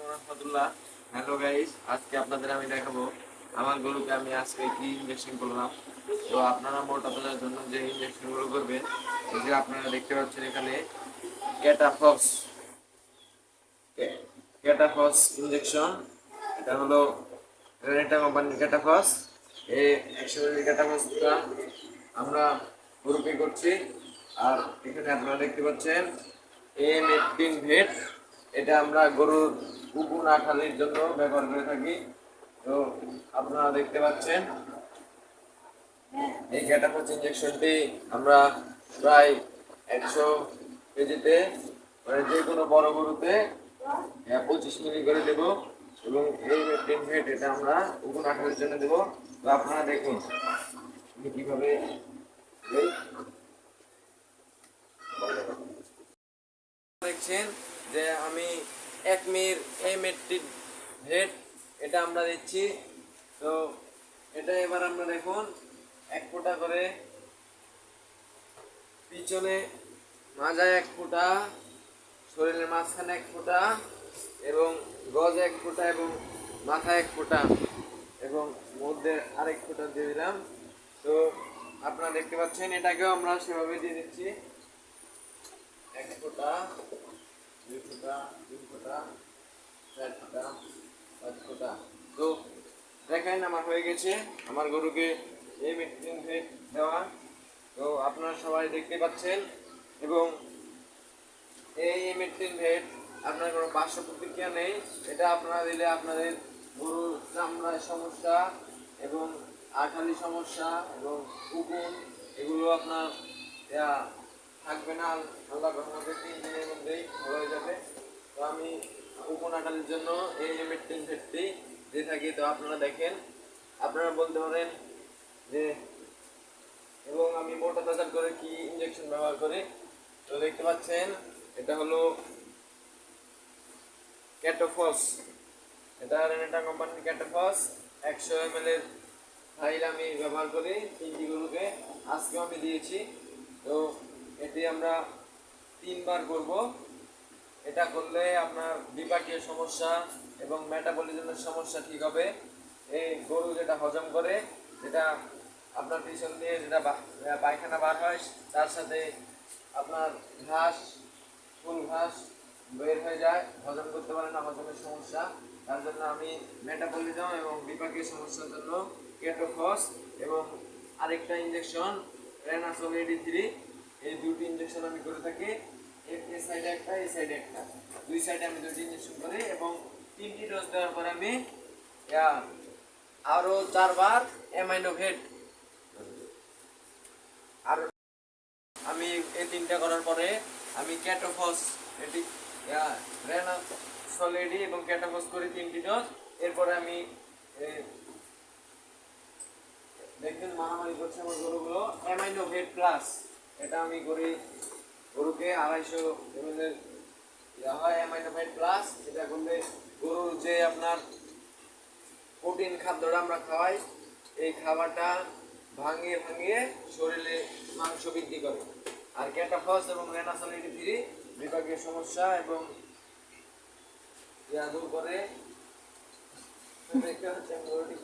Hello guys আজকে আপনাদের আমি দেখাবো আমার গরুকে আমি আজকে কি ইনজেকশন করলাম। তো আপনারা মোটা তাজার জন্য যে ইনজেকশনগুলো করবেন আপনারা দেখতে পাচ্ছেন এখানে ক্যাটাফক্স ক্যাটাফক্স ইনজেকশন এটা হলো রেনেটা কোম্পানির ক্যাটাফক্স এই একশো মিলি ক্যাটাফক্সটা আমরা গরুকে করছি। আর এখানে আপনারা দেখতে পাচ্ছেন এম এইটিন ভেট এটা আমরা গরুর কুকুর আঠালির জন্য ব্যবহার করে থাকি। তো আপনারা দেখতে পাচ্ছেন, এই ক্যাটাফক্স ইঞ্জেকশনটি আমরা প্রায় একশো কেজিতে মানে যে কোনো বড় গরুতে পঁচিশ মিলি করে দেব এবং এই মেট্রিন ভেট এটা আমরা কুকুর আঠালির জন্য দেবো। তো আপনারা দেখুন কীভাবে দেখছেন যে আমি এক মির এই মেট্রিক ভেট এটা আমরা দিচ্ছি। তো এটা এবার আমরা দেখুন, এক ফোঁটা করে পিছনে মাজায় এক ফোঁটা, শরীরের মাঝখানে এক ফোঁটা এবং গজ এক ফোঁটা এবং মাথা এক ফোঁটা এবং মধ্যে আরেক ফোঁটা দিয়ে দিলাম। তো আপনারা দেখতে পাচ্ছেন, এটাকেও আমরা সেভাবে দিয়ে দিচ্ছি। এক ফোঁটা চার ফোঁটা পাঁচ ফোঁটা তো দেখেন, আমার হয়ে গেছে। আমার গরুকে এই মেডিসিন দেওয়া। তো আপনারা সবাই দেখতে পাচ্ছেন এবং এই মেডিসিন ভেট আপনার কোনো পার্শ্ব প্রতিক্রিয়া নেই। এটা আপনারা দিলে আপনাদের গরুর চামড়ার সমস্যা এবং আঠালি সমস্যা এবং উকুন এগুলো আপনার থাকবে না আল্লাহ রহমতে তিন দিনের মধ্যেই ভালো হয়ে যাবে। তো আমি আঠালির জন্য এই মেডিসিন ভেটটি দিয়ে থাকি। তো আপনারা দেখেন, আপনারা বলতে পারেন যে, এবং আমি মোটা তাজার করে কি ইঞ্জেকশন ব্যবহার করি? তো দেখতে পাচ্ছেন, এটা হলো ক্যাটোফস। এটা রেনেটা কোম্পানির ক্যাটোফস। একশো এম এর ফাইল আমি ব্যবহার করি তিনটি গরুকে। আজকেও আমি দিয়েছি। তো এটি আমরা তিনবার করব, এটা করলে আপনার বিপাকীয় সমস্যা এবং মেটাবলিজমের সমস্যা ঠিক হবে। এই গরু যেটা হজম করে, যেটা আপনার পিছন দিয়ে যেটা পায়খানা বার হয়, তার সাথে আপনার ঘাস, ফুল ঘাস বের হয়ে যায়। হজম করতে পারে না হজমের সমস্যা। তার জন্য আমি মেটাবলিজম এবং বিপাকীয় সমস্যার জন্য কেটোফস এবং আরেকটা ইঞ্জেকশন রেনাসল এডি থ্রি এই দুটি ইঞ্জেকশন আমি করে থাকি। এই সাইডে একটা এই সাইডে একটা। দুই সাইডে আমি দুটি ইঞ্জেকশন করি এবং তিনটি ডোজ দেওয়ার পর আমি ইয়া, আরও চারবার অ্যামাইনোভেট আর আমি এই তিনটা করার পরে আমি ক্যাটোফস এটি সলিডি এবং ক্যাটোফস করি তিনটি ডোজ এরপরে আমি দেখবেন মারামারি করছে আমার গরুগুলো। অ্যামাইনো ভেট প্লাস এটা আমি করি গরুকে আড়াইশো এমএলের দেওয়া হয় অ্যামাইনো ভেট প্লাস এটা করলে গরুর যে আপনার প্রোটিন খাদ্যটা আমরা খাওয়াই, এই খাবারটা ভাঙিয়ে ভাঙিয়ে শরীরে মাংস বৃদ্ধি করে। আর ক্যাটাফস এবং রেনাসলিটি থ্রি বিভাগীয় সমস্যা এবং ইয়া দূর করে। দেখতে হচ্ছে গরুটি